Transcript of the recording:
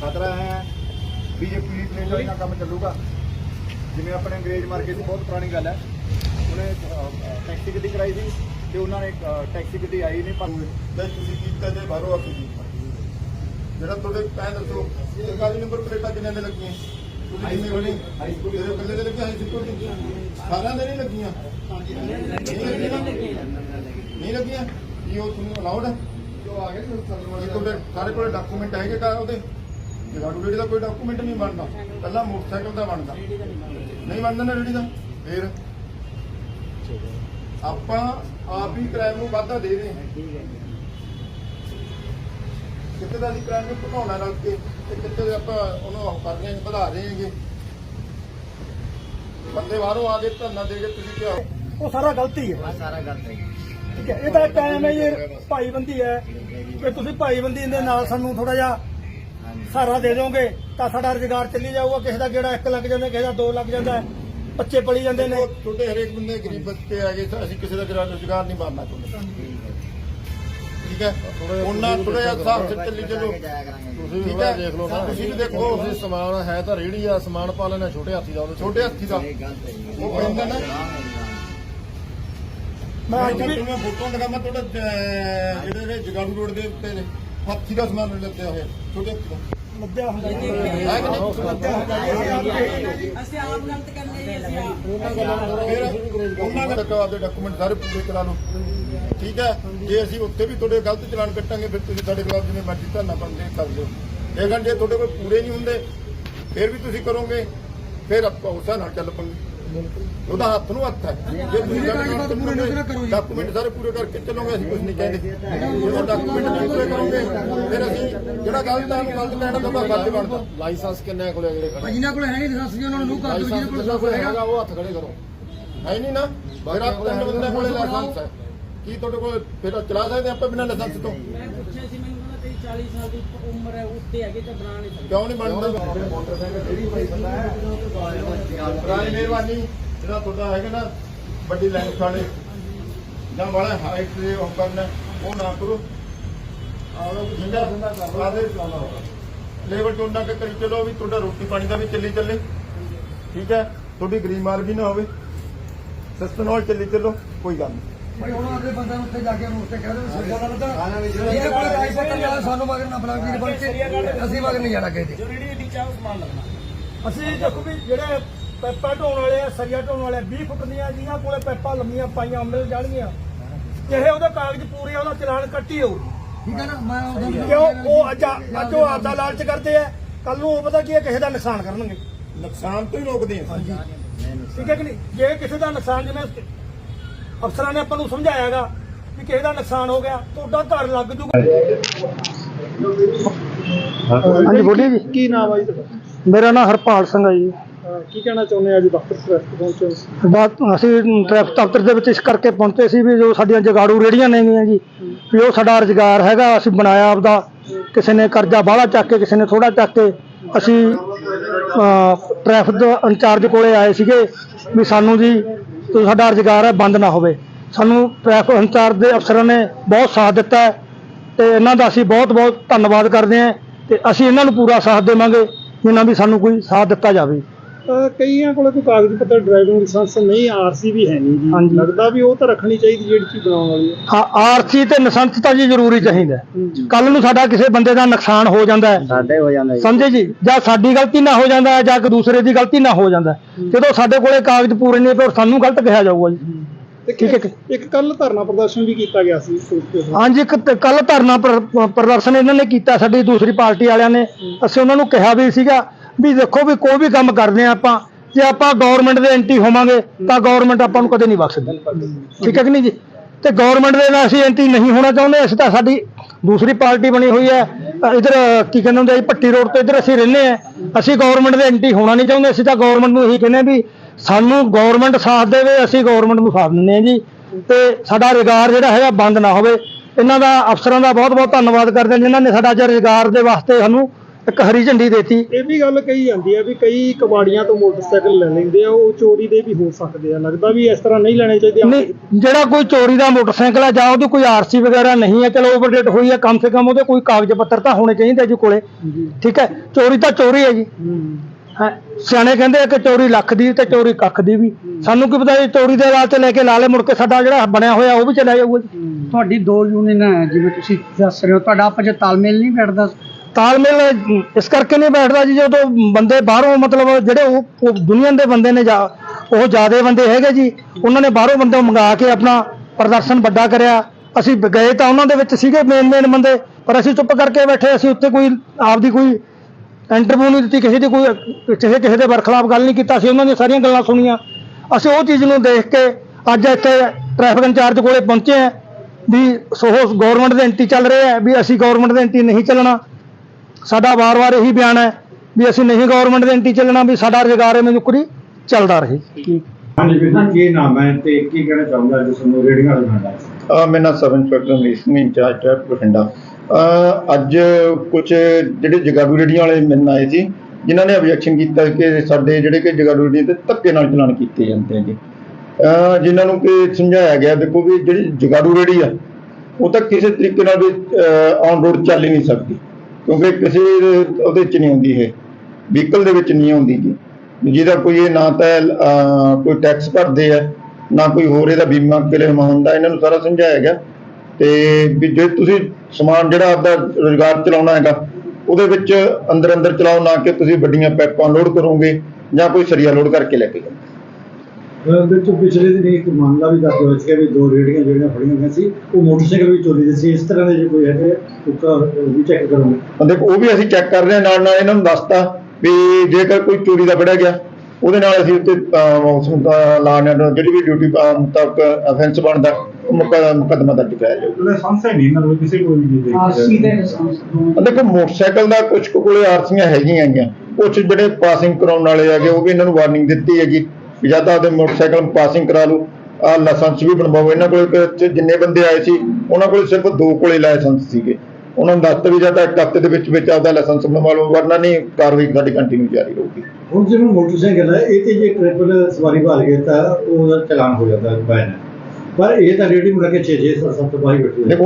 ਖਤਰਾ ਹੈ। ਵੀ ਜੇ ਪੁਲਿਸ ਨੇ ਜਿਹੜਾ ਕੰਮ ਚੱਲੂਗਾ। ਜਿਵੇਂ ਆਪਣੇ ਅੰਗਰੇਜ਼ ਮਾਰ ਕੇ ਸੀ ਬਹੁਤ ਪੁਰਾਣੀ ਗੱਲ ਹੈ। ਉਹਨੇ ਟੈਕਸੀ ਗੱਡੀ ਕਰਾਈ ਸੀ ਤੇ ਉਹਨਾਂ ਨੇ ਟੈਕਸੀ ਗੱਡੀ ਆਈ ਨਹੀਂ ਪਰ ਤੇ ਤੁਸੀਂ ਕੀਤਾ ਜੇ ਬਾਹਰੋਂ ਆ ਕੇ ਜੀ। ਜਿਹੜਾ ਤੁਹਾਡੇ ਪੈਨ ਦੱਸੋ ਸਰਕਾਰੀ ਨੰਬਰ ਪਲੇਟਾਂ ਕਿੰਨੇ ਦੇ ਲੱਗੀਆਂ? ਹਾਈ ਸਕੂਲ ਦੇ? ਬੰਦੇ ਦੇ। ਲੱਗੀਆਂ ਹਾਈ ਸਕੂਲ ਦੀ? ਸਾਰਿਆਂ ਦੇ ਨਹੀਂ ਲੱਗੀਆਂ। ਨਹੀਂ ਲੱਗੀਆਂ? ਨਹੀਂ ਲੱਗੀਆਂ? ਕੀ ਉਹ ਤੁਹਾਨੂੰ ਅਲਾਉਡ ਹੈ? ਜੋ ਆ ਗਏ ਇਹ ਸਾਰੇ ਕੋਲ ਡਾਕੂਮੈਂਟ ਹੈਗੇ ਕਾ ਉਹਦੇ? ਰੇੜੀ ਦਾ ਕੋਈ ਡਾਕੂਮੈਂਟ ਨਹੀਂ ਬਣਦਾ ਕੱਲਾ ਮੋਟਰਸਾਈਕਲ ਦਾ ਬਣਦਾ। ਨਹੀਂ ਬਣਦਾ ਨਾ ਰੇੜੀ ਦਾ ਫੇਰ? ਆਪਾਂ ਆਪ ਹੀ ਕ੍ਰਾਈਮ ਨੂੰ ਵਾਧਾ ਦੇ ਰਹੇ ਹਾਂ। ਕਿਤੇ ਦਾ ਅਸੀਂ ਕ੍ਰਾਈਮ ਨੂੰ ਘਟਾਉਣਾ ਰਲ ਕੇ ਤੇ ਕਿਤੇ ਦੇ ਆਪਾਂ ਉਹਨੂੰ ਉਹ ਕਰ ਰਹੇ ਹਾਂ ਵਧਾ ਰਹੇ ਹਾਂਗੇ। ਬੰਦੇ ਬਾਹਰੋਂ ਆ ਕੇ ਧਰਨਾ ਦੇ ਕੇ ਤੁਸੀਂ ਕਿਹਾ। ਉਹ ਸਾਰਾ ਗਲਤੀ ਹੈ। ਸਾਰਾ ਗਲਤ ਹੈ। ਠੀਕ ਹੈ ਇਹ ਤਾਂ ਟਾਈਮ ਹੈ ਜੀ ਭਾਈਬੰਦੀ ਹੈ। ਕਿ ਤੁਸੀਂ ਭਾਈਬੰਦੀ ਦੇ ਨਾਲ ਸਾਨੂੰ ਥੋੜਾ ਜਿਹਾ ਸਹਾਰਾ ਦੇ ਦੋਗੇ ਤਾਂ ਸਾਡਾ ਰੁਜ਼ਗਾਰ ਚੱਲੀ ਜਾਊਗਾ ਕਿਸੇ ਦਾ ਜਿਹੜਾ 1 ਲੱਗ ਜਾਂਦਾ ਕਿਸੇ ਦਾ 2 ਲੱਗ ਜਾਂਦਾ ਹੈ। ਬੱਚੇ ਪਲੀ ਜਾਂਦੇ ਨੇ। ਤੁਹਾਡੇ ਹਰੇਕ ਬੰਦੇ ਗਰੀਬ ਬੱਚੇ ਹੈਗੇ ਤਾਂ ਅਸੀਂ ਕਿਸੇ ਦਾ ਰੁਜ਼ਗਾਰ ਨਹੀਂ ਮਾਰਨਾ ਚਾਹੁੰਦੇ। ਠੀਕ ਹੈ? ਉਹਨਾਂ ਥੋੜਾ ਜਿਹਾ ਹਿਸਾਬ ਸਿਰ ਚੱਲੀ ਚੱਲੋ। ਤੁਸੀਂ ਠੀਕ ਹੈ ਦੇਖ ਲਓ ਨਾ। ਤੁਸੀਂ ਵੀ ਦੇਖੋ ਤੁਸੀਂ ਸਮਾਨ ਹੈ ਤਾਂ ਰੇੜੀ ਆ ਸਮਾਨ ਪਾ ਲੈਣਾ ਛੋਟੇ ਹਾਥੀ ਦਾ ਉਹਦੇ ਚ। ਛੋਟੇ ਹੱਥੀ ਦਾ। ਉਹ ਪੈਂਦਾ ਨਾ ਮੈਂ ਅੱਜ ਮੈਂ ਵੀ ਤੁਹਾਨੂੰ ਫੋਟੋ ਦਿਖਾਵਾਂ ਤੁਹਾਡਾ ਅਹ, ਜਿਹੜੇ ਜਗਾੜੂ ਰੋਡ ਦੇ ਉੱਤੇ ਨੇ। ਹਾਥੀ ਦਾ ਸਮਾਨ ਲੱਦਿਆ ਹੋਇਆ ਛੋਟੇ ਲੱਦਿਆ ਹੁੰਦਾ ਹੈ। ਕਿ ਨਹੀਂ? ਲੱਦਿਆ ਹੁੰਦਾ ਜੀ ਅਸੀਂ ਆਪ ਗਲਤ ਕਰਨੇ ਜੀ ਅਸੀਂ ਆਪ। ਫਿਰ ਉਹਨਾਂ ਦੇ ਤੱਕ ਆਪਦੇ ਡਾਕੂਮੈਂਟ ਸਾਰੇ ਪੂਰੇ ਕਰਾ ਲਓ। ਠੀਕ ਹੈ? ਜੇ ਅਸੀਂ ਉੱਥੇ ਵੀ ਤੁਹਾਡੇ ਗਲਤ ਚਲਾਨ ਕੱਟਾਂਗੇ ਫਿਰ ਤੁਸੀਂ ਸਾਡੇ ਖਿਲਾਫ ਜਿਵੇਂ ਮਰਜ਼ੀ ਧਰਨਾ ਬੰਦੇ ਕਰ ਦਿਓ ਲੇਕਿਨ ਜੇ ਤੁਹਾਡੇ ਕੋਲ ਪੂਰੇ ਨਹੀਂ ਹੁੰਦੇ ਫਿਰ ਵੀ ਤੁਸੀਂ ਕਰੋਗੇ। ਫਿਰ ਆਪਾਂ ਉਸਾ ਨਾਲ ਚੱਲ ਪੰਗੇ ਉਹਦਾ ਹੱਥ ਨੂੰ ਹੱਥ ਹੈ। ਜੇ ਤੁਸੀਂ ਡਾਕੂਮੈਂਟ ਸਾਰੇ ਪੂਰੇ ਕਰਕੇ ਚੱਲੋਗੇ ਅਸੀਂ ਕੁਝ ਨਹੀਂ ਕਹਿੰਦੇ। ਜੇ ਡਾਕੂਮੈਂਟ ਨਹੀਂ ਪੂਰੇ ਕਰੋਗੇ ਫਿਰ ਅਸੀਂ ਜਿਹੜਾ ਗਲਤ ਹੈ ਉਹਨੂੰ ਗਲਤ ਕਹਿਣਾ ਤੁਹਾਡਾ ਫਰਜ਼ ਬਣਦਾ। ਲਾਇਸੈਂਸ ਕਿੰਨੇ ਕੋਲੇ ਜਿਹੜੇ ਖੜੇ? ਜਿਨ੍ਹਾਂ ਕੋਲ ਹੈ ਨਹੀਂ ਲਾਇਸੈਂਸ ਉਹਨਾਂ ਨੂੰ ਕਰ ਦਿਓ ਜਿੰਨਾ ਕੋਲੇ ਹੈਗਾ। ਉਹ ਹੱਥ ਖੜੇ ਕਰੋ। ਹੈ ਨਹੀਂ ਨਾ? ਫਿਰ ਆਪ ਤਿੰਨ ਬੰਦੇ ਕੋਲੇ ਲਾਇਸੈਂਸ ਹੈ। ਕੀ ਤੁਹਾਡੇ ਕੋਲ ਫਿਰ ਚਲਾ ਸਕਦੇ ਆਪਾਂ ਬਿਨਾਂ ਲਾਇਸੈਂਸ ਤੋਂ ਮੈਂ ਪੁੱਛਿਆ ਸੀ ਮੈਨੂੰ ਕਹਿੰਦਾ ਤੇਰੀ 40 ਸਾਲ ਦੀ ਉਮਰ ਹੈ ਉੱਤੇ ਹੈਗੀ ਤਾਂ ਬਣਾ ਨਹੀਂ ਸਕਦਾ। ਕਿਉਂ ਨਹੀਂ ਬਣਦਾ? ਮੋਟਰਸਾਈਕਲ ਜਿਹੜੀ ਭਾਈ ਪਤਾ ਹੈ ਪੁਰਾਣੀ ਮਿਹਰਬਾਨੀ ਜਿਹੜਾ ਤੁਹਾਡਾ ਹੈਗਾ ਨਾ ਵੱਡੀ ਲਾਈਨ ਖਾਣੇ ਜਾਂ ਵਾਲਾ ਹਾਈਟ ਤੇ ਉਹ ਕਰਨਾ ਉਹ ਨਾ ਕਰੋ। ਆਹ ਜਿੰਦਾ ਜਿੰਦਾ ਕਰ ਆਦੇ ਲੇਬਰ ਤੋਂ ਨਾ ਕਰੀ ਚਲੋ ਵੀ ਤੁਹਾਡਾ ਰੋਟੀ ਪਾਣੀ ਦਾ ਵੀ ਚੱਲੀ ਚੱਲੇ। ਠੀਕ ਹੈ? ਤੁਹਾਡੀ ਗਰੀਬ ਮਾਰ ਵੀ ਨਾ ਹੋਵੇ। ਸਸਤ ਨਾਲ ਚੱਲੀ ਚੱਲੋ ਕੋਈ ਗੱਲ ਨਹੀਂ। ਹੁਣ ਬੰਦਾ ਨੂੰ ਜਾ ਕੇ ਉਹਨੂੰ ਉੱਤੇ ਕਹਿ ਦੇ ਸੋਚਾ ਨਾ ਬਤਾ ਇਹਦੇ ਕੋਲ ਕਾਈ ਪਤਾ ਨਹੀਂ ਸਾਨੂੰ ਮਗਰ ਨਾ ਬਣਾ ਵੀਰ ਬਣ ਕੇ ਅਸੀਂ ਮਗਰ ਨਹੀਂ ਜਾਣਾ ਕਿਸੇ ਦੇ। ਜੋ ਰੇੜੀ ਦੀ ਚਾਹ ਸਮਾਨ ਲੱਗਣਾ ਅਸੀਂ ਦੇਖੋ ਵੀ ਜਿਹੜੇ ਪੈਪਾ ਢੋਣ ਵਾਲੇ ਆ ਸਰੀਆ ਢੋਣ ਵਾਲੇ ਆ, 20 ਫੁੱਟ ਦੀਆਂ ਜਿਨ੍ਹਾਂ ਕੋਲੇ ਪੈਪਾ ਲੰਮੀਆਂ ਪਾਈਆਂ ਮਿਲ ਜਾਣਗੀਆਂ। ਜਿਹੇ ਉਹਦੇ ਕਾਗਜ਼ ਪੂਰੇ ਆ, ਉਹਦਾ ਚਲਾਨ ਕੱਟੀ ਹੋਊ ਠੀਕ ਹੈ ਨਾ? ਮੈਂ ਕਿਉਂ? ਉਹ ਅੱਜ ਅੱਜ ਉਹ ਆਪਦਾ ਲਾਲਚ ਕਰਦੇ ਆ। ਕੱਲ ਨੂੰ ਉਹ ਪਤਾ ਕੀ ਹੈ ਕਿਸੇ ਦਾ ਨੁਕਸਾਨ ਕਰਨਗੇ। ਨੁਕਸਾਨ ਤੋਂ ਹੀ ਰੋਕਦੇ ਹਾਂ ਠੀਕ ਹੈ ਕਿ ਨਹੀਂ? ਜੇ ਕਿਸੇ ਦਾ ਨੁਕਸਾਨ ਜਿਵੇਂ ਅਫਸਰਾਂ ਨੇ ਆਪਾਂ ਨੂੰ ਸਮਝਾਇਆਗਾ ਵੀ ਕਿਸੇ ਦਾ ਨੁਕਸਾਨ ਹੋ ਗਿਆ ਤੁਹਾਡਾ ਘਰ ਲੱਗ ਜੂਗਾ। ਹਾਂਜੀ ਬੋਲੀਏ ਜੀ। ਕੀ ਨਾਮ ਹੈ ਜੀ ਮੇਰਾ ਨਾਮ ਹਰਪਾਲ ਸਿੰਘ ਹੈ ਜੀ। ਤੁਹਾਡਾ ਕੀ ਕਹਿਣਾ ਚਾਹੁੰਦੇ ਆ ਅੱਜ ਦਫ਼ਤਰ ਟ੍ਰੈਫਿਕ ਪਹੁੰਚੇ? ਬਾਤ ਅਸੀਂ ਟ੍ਰੈਫਿਕ ਦਫ਼ਤਰ ਦੇ ਵਿੱਚ ਇਸ ਕਰਕੇ ਪਹੁੰਚੇ ਸੀ ਵੀ ਜੋ ਸਾਡੀਆਂ ਜਗਾੜੂ ਰੇੜੀਆਂ ਨੇਗੀਆਂ ਜੀ ਵੀ ਉਹ ਸਾਡਾ ਰੁਜ਼ਗਾਰ ਹੈਗਾ ਅਸੀਂ ਬਣਾਇਆ ਆਪਦਾ। ਕਿਸੇ ਨੇ ਕਰਜ਼ਾ ਬਾਹਲਾ ਚੱਕ ਕੇ ਕਿਸੇ ਨੇ ਥੋੜਾ ਚੱਕ ਕੇ ਅਸੀਂ ਟ੍ਰੈਫਿਕ ਦੇ ਇੰਚਾਰਜ ਕੋਲੇ ਆਏ ਸੀਗੇ ਵੀ ਸਾਨੂੰ ਜੀ ਜੋ ਸਾਡਾ ਰੁਜ਼ਗਾਰ ਹੈ, ਬੰਦ ਨਾ ਹੋਵੇ। ਸਾਨੂੰ ਟ੍ਰੈਫਿਕ ਇੰਚਾਰਜ ਦੇ ਅਫਸਰਾਂ ਨੇ ਬਹੁਤ ਸਾਥ ਦਿੱਤਾ ਹੈ ਤੇ ਇਹਨਾਂ ਦਾ ਅਸੀਂ ਬਹੁਤ ਬਹੁਤ ਧੰਨਵਾਦ ਕਰਦੇ ਹਾਂ ਤੇ ਅਸੀਂ ਇਹਨਾਂ ਨੂੰ ਪੂਰਾ ਸਾਥ ਦੇਵਾਂਗੇ ਜਿਨ੍ਹਾਂ ਵੀ ਸਾਨੂੰ ਕੋਈ ਸਾਥ ਦਿੱਤਾ ਜਾਵੇ। ਕਈਆਂ ਕੋਲੇ ਕੋਈ ਕਾਗਜ਼ ਪੱਤਰ ਡਰਾਈਵਿੰਗ ਲਾਇਸੈਂਸ ਨਹੀਂ ਆਰਸੀ ਵੀ ਹੈ ਨਹੀਂ ਹਾਂਜੀ। ਜੀ ਲੱਗਦਾ ਵੀ ਉਹ ਤਾਂ ਰੱਖਣੀ ਚਾਹੀਦੀ ਜਿਹੜੀ ਚੀਜ਼ ਬਣਾਉਣ ਵਾਲੀ ਹੈ। ਹਾਂ ਆਰਸੀ ਤੇ ਲਾਇਸੈਂਸ ਤਾਂ ਜੀ ਜ਼ਰੂਰੀ ਚਾਹੀਦਾ ਕੱਲ ਨੂੰ ਸਾਡਾ ਕਿਸੇ ਬੰਦੇ ਦਾ ਨੁਕਸਾਨ ਹੋ ਜਾਂਦਾ ਹੈ। ਸਾਡੇ ਹੋ ਜਾਂਦਾ ਜੀ। ਸਮਝੇ ਜੀ? ਜਾਂ ਸਾਡੀ ਗਲਤੀ ਨਾ ਹੋ ਜਾਂਦਾ ਹੈ ਜਾਂ ਕਿ ਦੂਸਰੇ ਦੀ ਗਲਤੀ ਨਾ ਹੋ ਜਾਂਦਾ ਹੈ। ਜਦੋਂ ਸਾਡੇ ਕੋਲੇ ਕਾਗਜ਼ ਪੂਰੇ ਨਹੀਂ ਫਿਰ ਸਾਨੂੰ ਗਲਤ ਕਿਹਾ ਜਾਊਗਾ ਜੀ। ਤੇ ਠੀਕ ਹੈ। ਇੱਕ ਕੱਲ ਧਰਨਾ ਪ੍ਰਦਰਸ਼ਨ ਵੀ ਕੀਤਾ ਗਿਆ ਸੀ ਤੇ ਹਾਂਜੀ ਇੱਕ ਕੱਲ ਧਰਨਾ ਪ੍ਰ- ਪ੍ਰਦਰਸ਼ਨ ਇਹਨਾਂ ਨੇ ਕੀਤਾ ਸਾਡੀ ਦੂਸਰੀ ਪਾਰਟੀ ਵਾਲਿਆਂ ਨੇ। ਅਸੀਂ ਉਹਨਾਂ ਨੂੰ ਕਿਹਾ ਵੀ ਸੀਗਾ ਵੀ ਦੇਖੋ ਵੀ ਕੋਈ ਵੀ ਕੰਮ ਕਰਦੇ ਆ ਆਪਾਂ ਜੇ ਆਪਾਂ ਗਵਰਨਮੈਂਟ ਦੇ ਐਂਟੀ ਹੋਵਾਂਗੇ ਤਾਂ ਗਵਰਨਮੈਂਟ ਆਪਾਂ ਨੂੰ ਕਦੇ ਨਹੀਂ ਬਖਸ਼ਦੀ ਠੀਕ ਹੈ ਕਿ ਨਹੀਂ ਜੀ? ਤੇ ਗਵਰਨਮੈਂਟ ਦੇ ਨਾਲ ਅਸੀਂ ਐਂਟੀ ਨਹੀਂ ਹੋਣਾ ਚਾਹੁੰਦੇ ਅਸੀਂ ਤਾਂ ਸਾਡੀ ਦੂਸਰੀ ਪਾਰਟੀ ਬਣੀ ਹੋਈ ਹੈ। ਇੱਧਰ ਕੀ ਕਹਿੰਦੇ ਹੁੰਦੇ ਆ ਜੀ, ਪੱਟੀ ਰੋਡ ਤੇ ਇੱਧਰ ਅਸੀਂ ਰਹਿੰਦੇ ਆ ਅਸੀਂ ਗਵਰਨਮੈਂਟ ਦੇ ਐਂਟੀ ਹੋਣਾ ਨਹੀਂ ਚਾਹੁੰਦੇ ਅਸੀਂ ਤਾਂ ਗਵਰਨਮੈਂਟ ਨੂੰ ਇਹੀ ਕਹਿੰਦੇ ਆ ਵੀ ਸਾਨੂੰ ਗਵਰਨਮੈਂਟ ਸਾਥ ਦੇਵੇ ਅਸੀਂ ਗਵਰਨਮੈਂਟ ਨੂੰ ਸਾਥ ਦਿੰਦੇ ਆ ਜੀ। ਤੇ ਸਾਡਾ ਰੁਜ਼ਗਾਰ ਜਿਹੜਾ ਹੈਗਾ ਬੰਦ ਨਾ ਹੋਵੇ। ਇਹਨਾਂ ਦਾ ਅਫਸਰਾਂ ਦਾ ਬਹੁਤ ਬਹੁਤ ਧੰਨਵਾਦ ਕਰਦੇ ਹਾਂ ਜਿਨ੍ਹਾਂ ਨੇ ਸਾਡਾ ਅੱਜ ਰੁਜ਼ਗਾਰ ਦੇ ਵਾਸਤੇ ਸਾਨੂੰ ਇੱਕ ਹਰੀ ਝੰਡੀ ਦੇਤੀ। ਇਹ ਵੀ ਗੱਲ ਕਹੀ ਜਾਂਦੀ ਹੈ ਵੀ ਕਈ ਕਬਾੜੀਆਂ ਤੋਂ ਮੋਟਰਸਾਈਕਲ ਲੈ ਲੈਂਦੇ ਆ ਉਹ ਚੋਰੀ ਦੇ ਵੀ ਹੋ ਸਕਦੇ ਆ। ਲੱਗਦਾ ਵੀ ਇਸ ਤਰ੍ਹਾਂ ਨਹੀਂ ਲੈਣੇ ਚਾਹੀਦੇ। ਨਹੀਂ ਜਿਹੜਾ ਕੋਈ ਚੋਰੀ ਦਾ ਮੋਟਰਸਾਈਕਲ ਆ ਜਾਂ ਉਹਦੀ ਕੋਈ ਆਰਸੀ ਵਗੈਰਾ ਨਹੀਂ ਹੈ ਚਲੋ ਓਵਰਡੇਟ ਹੋਈ ਹੈ ਕਮ ਸੇ ਕਮ ਉਹਦੇ ਕੋਈ ਕਾਗਜ਼ ਪੱਤਰ ਤਾਂ ਹੋਣੇ ਚਾਹੀਦੇ ਜੀ ਕੋਲੇ। ਠੀਕ ਹੈ ਚੋਰੀ ਤਾਂ ਚੋਰੀ ਹੈ ਜੀ। ਹੈਂ। ਸਿਆਣੇ ਕਹਿੰਦੇ ਆ ਕਿ ਚੋਰੀ ਲੱਖ ਦੀ ਤੇ ਚੋਰੀ ਕੱਖ ਦੀ ਵੀ। ਸਾਨੂੰ ਕੀ ਪਤਾ ਇਹ ਚੋਰੀ ਦੇ ਲਾਲਚ ਲੈ ਕੇ ਲਾਲੇ ਮੁੜ ਕੇ ਸਾਡਾ ਜਿਹੜਾ ਬਣਿਆ ਹੋਇਆ ਉਹ ਵੀ ਚਲਾ ਜਾਊਗਾ ਜੀ। ਤੁਹਾਡੀ ਦੋ ਯੂਨੀਅਨਾਂ ਹੈ ਜਿਵੇਂ ਤੁਸੀਂ ਦੱਸ ਰਹੇ ਹੋ ਤੁਹਾਡਾ ਆਪਸ ਚ ਤਾਲਮੇਲ ਨਹੀਂ ਬੈਠਦਾ। ਤਾਲਮੇਲ ਇਸ ਕਰਕੇ ਨਹੀਂ ਬੈਠਦਾ ਜੀ ਜਦੋਂ ਬੰਦੇ ਬਾਹਰੋਂ ਮਤਲਬ ਜਿਹੜੇ ਉਹ ਦੁਨੀਆ ਦੇ ਬੰਦੇ ਨੇ ਜਾ ਉਹ ਜਿਆਦੇ ਬੰਦੇ ਹੈਗੇ ਜੀ, ਉਹਨਾਂ ਨੇ ਬਾਹਰੋਂ ਬੰਦੇ ਮੰਗਾ ਕੇ ਆਪਣਾ ਪ੍ਰਦਰਸ਼ਨ ਵੱਡਾ ਕਰਿਆ। ਅਸੀਂ ਗਏ ਤਾਂ ਉਹਨਾਂ ਦੇ ਵਿੱਚ ਸੀਗੇ ਮੇਨ ਮੇਨ ਬੰਦੇ, ਪਰ ਅਸੀਂ ਚੁੱਪ ਕਰਕੇ ਬੈਠੇ, ਅਸੀਂ ਉੱਤੇ ਕੋਈ ਆਪਦੀ ਕੋਈ ਇੰਟਰਵਿਊ ਨਹੀਂ ਦਿੱਤੀ, ਕਿਸੇ ਦੀ ਕੋਈ, ਕਿਸੇ ਕਿਸੇ ਦੇ ਬਰਖਲਾਫ ਗੱਲ ਨਹੀਂ ਕੀਤਾ, ਅਸੀਂ ਉਹਨਾਂ ਦੀਆਂ ਸਾਰੀਆਂ ਗੱਲਾਂ ਸੁਣੀਆਂ। ਅਸੀਂ ਉਹ ਚੀਜ਼ ਨੂੰ ਦੇਖ ਕੇ ਅੱਜ ਇੱਥੇ ਟ੍ਰੈਫਿਕ ਇੰਚਾਰਜ ਕੋਲੇ ਪਹੁੰਚੇ ਆ ਵੀ ਸੋ ਗਵਰਨਮੈਂਟ ਦੇ ਐਂਟੀ ਚੱਲ ਰਹੇ ਆ, ਵੀ ਅਸੀਂ ਗਵਰਨਮੈਂਟ ਦੇ ਐਂਟੀ ਨਹੀਂ ਚੱਲਣਾ। ਸਾਡਾ ਵਾਰ-ਵਾਰ ਇਹੀ ਬਿਆਨ ਹੈ ਵੀ ਅਸੀਂ ਨਹੀਂ ਗਵਰਨਮੈਂਟ ਦੇ ਐਂਟੀ ਚੱਲਣਾ ਵੀ ਸਾਡਾ ਰੁਜ਼ਗਾਰ ਐਵੇਂ ਨੌਕਰੀ ਚੱਲਦਾ ਰਹੇ। ਹਾਂਜੀ ਵੀਰ ਜੀ ਕੀ ਨਾਮ ਹੈ ਤੇ ਕੀ ਕਹਿਣਾ ਚਾਹੁੰਦਾ ਜਿਸ ਨੂੰ ਮੇਰਾ ਨਾਮ sub inspector incharge traffic Bathinda. ਅੱਜ ਕੁਝ ਜਿਹੜੇ ਜਗਾੜੂ ਰੇੜੀਆਂ ਵਾਲੇ ਮਿਲਣ ਆਏ ਸੀ ਜਿਨ੍ਹਾਂ ਨੇ ਆਬਜੈਕਸ਼ਨ ਕੀਤਾ ਕਿ ਸਾਡੇ ਜਿਹੜੇ ਕਿ ਜਗਾੜੂ ਰੇੜੀਆਂ ਤੇ ਧੱਕੇ ਨਾਲ ਚਲਾਨ ਕੀਤੇ ਜਾਂਦੇ ਆ ਜੀ ਅਹ ਜਿਨ੍ਹਾਂ ਨੂੰ ਕਿ ਸਮਝਾਇਆ ਗਿਆ ਦੇਖੋ ਵੀ ਜਿਹੜੀ ਜਗਾੜੂ ਰੇੜੀ ਆ ਉਹ ਤਾਂ ਕਿਸੇ ਤਰੀਕੇ ਨਾਲ ਵੀ ਔਨ ਰੋਡ ਚੱਲ ਹੀ ਨਹੀਂ ਸਕਦੀ। ਕਿਉਂਕਿ ਕਿਸੇ ਉਹਦੇ ਚ ਨਹੀਂ ਹੁੰਦੀ ਇਹ। ਵਹੀਕਲ ਦੇ ਵਿੱਚ ਨਹੀਂ ਆਉਂਦੀ ਜੀ। ਜਿਹਦਾ ਕੋਈ ਇਹ ਨਾ ਤਾਂ ਕੋਈ ਟੈਕਸ ਭਰਦੇ ਆ, ਨਾ ਕੋਈ ਹੋਰ ਇਹਦਾ ਬੀਮਾ ਕਲੇਮ ਹੁੰਦਾ ਇਹਨਾਂ ਨੂੰ ਸਾਰਾ ਸਮਝਾਇਆ ਗਿਆ। ਤੇ ਵੀ ਜੇ ਤੁਸੀਂ ਸਮਾਨ ਜਿਹੜਾ ਆਪਦਾ ਰੋਜ਼ਗਾਰ ਚਲਾਉਣਾ ਹੈਗਾ, ਉਹਦੇ ਵਿੱਚ ਅੰਦਰ ਅੰਦਰ ਚਲਾਓ, ਨਾ ਕਿ ਤੁਸੀਂ ਵੱਡੀਆਂ ਪੈਪਾਂ ਲੋਡ ਕਰੋਗੇ ਜਾਂ ਕੋਈ ਸਰੀਆ ਲੋਡ ਕਰਕੇ ਲੈ ਕੇ ਜਾਓ ਵਿੱਚ ਪਿਛਲੇ ਦਿਨ ਇੱਕ ਮਾਮਲਾ ਵੀ ਦਰਜ ਹੋਇਆ ਸੀ ਵੀ ਦੋ ਰੇੜੀਆਂ ਜਿਹੜੀਆਂ ਫੜੀਆਂ ਗਈਆਂ ਸੀ ਉਹ ਮੋਟਰਸਾਈਕਲ ਵੀ ਚੋਰੀ ਦੇ ਸੀ। ਇਸ ਤਰ੍ਹਾਂ ਦੇ ਜੇ ਕੋਈ ਹੈਗੇ ਉਹ ਵੀ ਚੈੱਕ ਕਰੋਗੇ। ਦੇਖੋ ਉਹ ਵੀ ਅਸੀਂ ਚੈੱਕ ਕਰ ਰਹੇ ਹਾਂ ਨਾਲ ਨਾਲ ਇਹਨਾਂ ਨੂੰ ਦੱਸਤਾ ਵੀ ਜੇਕਰ ਕੋਈ ਚੋਰੀ ਦਾ ਫੜਿਆ ਗਿਆ ਉਹਦੇ ਨਾਲ ਅਸੀਂ ਉੱਤੇ ਉਸ ਦਾ ਲਾਣ ਜਿਹੜੀ ਵੀ ਡਿਊਟੀ ਮੁਤਾਬਕ ਅਫੈਂਸ ਬਣਦਾ ਉਹ ਮੁਕੱਦਮਾ ਮੁਕੱਦਮਾ ਦਰਜ ਕਰਾਇਆ ਜਾਊਗਾ। ਲਾਇਸੈਂਸ ਹੈ ਨਹੀਂ ਨਾ ਕਿਸੇ ਕੋਲ ਵੀ ਆਰਸੀ ਦੇ ਲਾਇਸੈਂਸ ਦੋ ਆ ਦੇਖੋ ਮੋਟਰਸਾਈਕਲ ਦਾ ਕੁਝ ਕੁ ਕੋਲੇ ਆਰਸੀਆਂ ਹੈਗੀਆਂ ਹੈਗੀਆਂ ਕੁਝ ਜਿਹੜੇ ਪਾਸਿੰਗ ਕਰਾਉਣ ਵਾਲੇ ਹੈਗੇ ਉਹ ਵੀ ਇਹਨਾਂ ਨੂੰ ਵਾਰਨਿੰਗ ਦਿੱਤੀ ਹੈਗੀ। ਵੀ ਜਾਂ ਤਾਂ ਆਪਦੇ ਮੋਟਰਸਾਈਕਲ ਪਾਸਿੰਗ ਕਰਾ ਲਓ। ਆ ਲਾਇਸੈਂਸ ਵੀ ਬਣਵਾਓ। ਇਹਨਾਂ ਕੋਲ ਜਿੰਨੇ ਬੰਦੇ ਆਏ ਸੀ ਉਹਨਾਂ ਕੋਲ ਸਿਰਫ ਦੋ ਕੋਲੇ ਲਾਇਸੈਂਸ ਸੀਗੇ। ਉਹਨਾਂ ਨੂੰ ਦੱਸਤਾ ਵੀ ਜਾਂ ਤਾਂ ਇੱਕ ਹਫ਼ਤੇ ਦੇ ਵਿੱਚ ਵਿੱਚ ਆਪਦਾ ਲਾਇਸੈਂਸ ਬਣਵਾ ਲਓ ਵਰਨਾ ਨਹੀਂ ਕਾਰਵਾਈ ਸਾਡੀ ਕੰਟੀਨਿਊ ਜਾਰੀ ਰਹੂਗੀ। ਹੁਣ ਜਿਵੇਂ ਮੋਟਰਸਾਈਕਲ ਹੈ ਇਹ ਤੇ ਜੇ ਟ੍ਰਿਪਲ ਸਵਾਰੀ ਭਾਲ ਗਏ ਤਾਂ ਉਹਦਾ ਚਲਾਨ ਹੋ ਜਾਂਦਾ ਬੈਨ। ਪਰ ਇਹ ਤਾਂ ਰੇੜੀ ਮੁੜਾ ਕੇ 6 6 7 7 ਬਾਈ ਬੈਠੇ ਦੇਖੋ